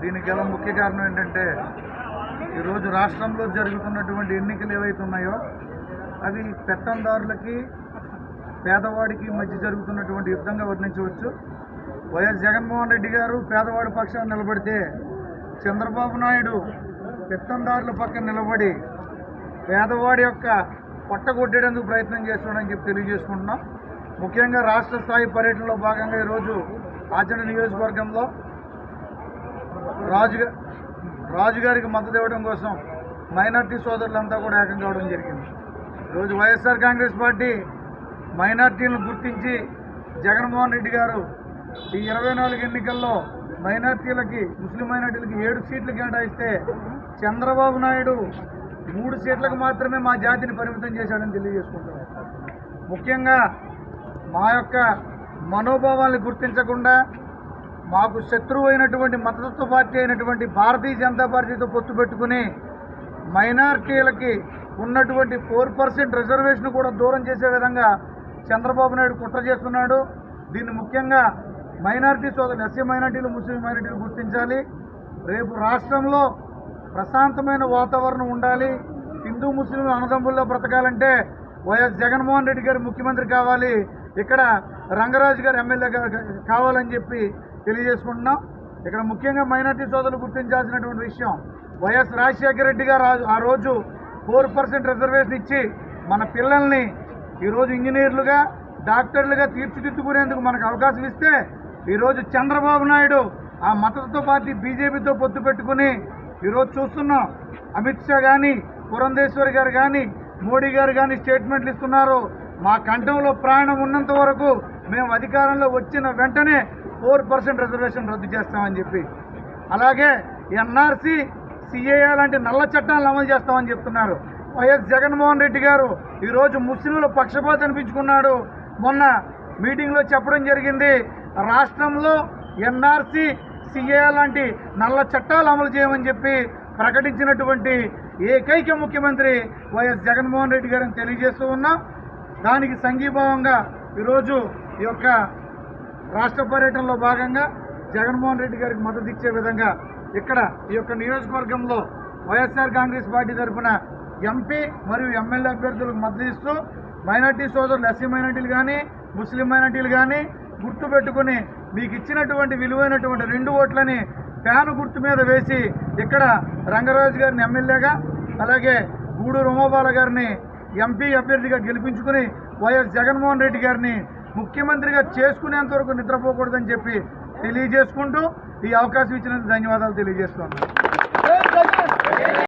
దీనికి గల ముఖ్య కారణం ఏంటంటే ఈరోజు రాష్ట్రంలో జరుగుతున్నటువంటి ఎన్నికలు ఏవైతే ఉన్నాయో అవి పెత్తందారులకి పేదవాడికి మధ్య జరుగుతున్నటువంటి యుద్ధంగా వర్ణించవచ్చు. వైఎస్ జగన్మోహన్ రెడ్డి గారు పేదవాడి పక్షాన్ని నిలబడితే చంద్రబాబు నాయుడు పెత్తందారుల పక్కన నిలబడి పేదవాడి యొక్క పొట్టగొట్టేందుకు ప్రయత్నం చేస్తున్నాడని చెప్పి తెలియజేసుకుంటున్నాం. ముఖ్యంగా రాష్ట్ర స్థాయి పర్యటనలో భాగంగా ఈరోజు ఆచరణ నియోజకవర్గంలో రాజు రాజుగారికి మద్దతు ఇవ్వడం కోసం మైనార్టీ సోదరులంతా కూడా ఏకం కావడం జరిగింది. ఈరోజు వైఎస్ఆర్ కాంగ్రెస్ పార్టీ మైనార్టీలను గుర్తించి జగన్మోహన్ రెడ్డి గారు ఈ ఇరవై నాలుగు ఎన్నికల్లో మైనార్టీలకి ముస్లిం మైనార్టీలకి ఏడు సీట్లు కేటాయిస్తే చంద్రబాబు నాయుడు మూడు సీట్లకు మాత్రమే మా జాతిని పరిమితం చేశాడని తెలియజేసుకుంటున్నారు ముఖ్యంగా మా యొక్క మనోభావాల్ని గుర్తించకుండా మాకు శత్రువు అయినటువంటి మతతత్వ పార్టీ అయినటువంటి భారతీయ జనతా పార్టీతో పొత్తు పెట్టుకుని మైనార్టీలకి ఉన్నటువంటి ఫోర్ పర్సెంట్ రిజర్వేషన్ కూడా దూరం చేసే విధంగా చంద్రబాబు నాయుడు కుట్ర చేస్తున్నాడు. దీన్ని ముఖ్యంగా మైనార్టీ సోదరులు ఎస్సీ మైనార్టీలు ముస్లిం మైనార్టీలు గుర్తించాలి. రేపు రాష్ట్రంలో ప్రశాంతమైన వాతావరణం ఉండాలి. హిందూ ముస్లిం అన్నదమ్ముల్లో బ్రతకాలంటే వైఎస్ జగన్మోహన్ రెడ్డి గారు ముఖ్యమంత్రి కావాలి. ఇక్కడ రంగరాజు గారు ఎమ్మెల్యే గారు కావాలని చెప్పి తెలియజేసుకుంటున్నాం. ఇక్కడ ముఖ్యంగా మైనార్టీ సోదరులు గుర్తించాల్సినటువంటి విషయం వైఎస్ రాజశేఖర రెడ్డి గారు ఆ- రోజు ఫోర్ పర్సెంట్ రిజర్వేషన్ ఇచ్చి మన పిల్లల్ని ఈరోజు ఇంజనీర్లుగా డాక్టర్లుగా తీర్చిదిద్దుకునేందుకు మనకు అవకాశం ఇస్తే ఈరోజు చంద్రబాబు నాయుడు ఆ మతతో పార్టీ బీజేపీతో పొత్తు పెట్టుకుని ఈరోజు చూస్తున్నాం. అమిత్ షా కానీ పురంధేశ్వరి గారు కానీ మోడీ గారు కానీ స్టేట్మెంట్లు ఇస్తున్నారు. మా కంఠంలో ప్రాణం ఉన్నంత వరకు మేము అధికారంలో వచ్చిన వెంటనే ఫోర్ పర్సెంట్ రిజర్వేషన్ రద్దు చేస్తామని చెప్పి. అలాగే ఎన్ఆర్సీ సిఏఏ లాంటి నల్ల చట్టాలను అమలు చేస్తామని చెప్తున్నారు. వైఎస్ జగన్మోహన్ రెడ్డి గారు ఈరోజు ముస్లింల పక్షపాతం అనిపించుకున్నాడు. మొన్న మీటింగ్లో చెప్పడం జరిగింది. రాష్ట్రంలో ఎన్ఆర్సీ సిఏ లాంటి నల్ల చట్టాలు అమలు చేయమని చెప్పి ప్రకటించినటువంటి ఏకైక ముఖ్యమంత్రి వైఎస్ జగన్మోహన్ రెడ్డి గారిని తెలియజేస్తూ ఉన్నాం. దానికి సంఘీభావంగా ఈరోజు ఈ యొక్క రాష్ట్ర పర్యటనలో భాగంగా జగన్మోహన్ రెడ్డి గారికి మద్దతు ఇచ్చే విధంగా ఇక్కడ ఈ యొక్క నియోజకవర్గంలో వైఎస్ఆర్ కాంగ్రెస్ పార్టీ తరఫున ఎంపీ మరియు ఎమ్మెల్యే అభ్యర్థులకు మద్దతు ఇస్తూ మైనార్టీ సోదరులు ఎస్సీ మైనార్టీలు కానీ ముస్లిం మైనార్టీలు కానీ గుర్తు పెట్టుకుని మీకు ఇచ్చినటువంటి విలువైనటువంటి రెండు ఓట్లని ఫ్యాన్ గుర్తు మీద వేసి ఇక్కడ రంగరాజు గారిని ఎమ్మెల్యేగా అలాగే గూడూరు ఉమాబాల గారిని ఎంపీ అభ్యర్థిగా గెలిపించుకుని వైఎస్ జగన్మోహన్ రెడ్డి గారిని ముఖ్యమంత్రిగా చేసుకునేంత వరకు నిద్రపోకూడదని చెప్పి తెలియజేసుకుంటూ ఈ అవకాశం ఇచ్చినందుకు ధన్యవాదాలు తెలియజేస్తున్నాను.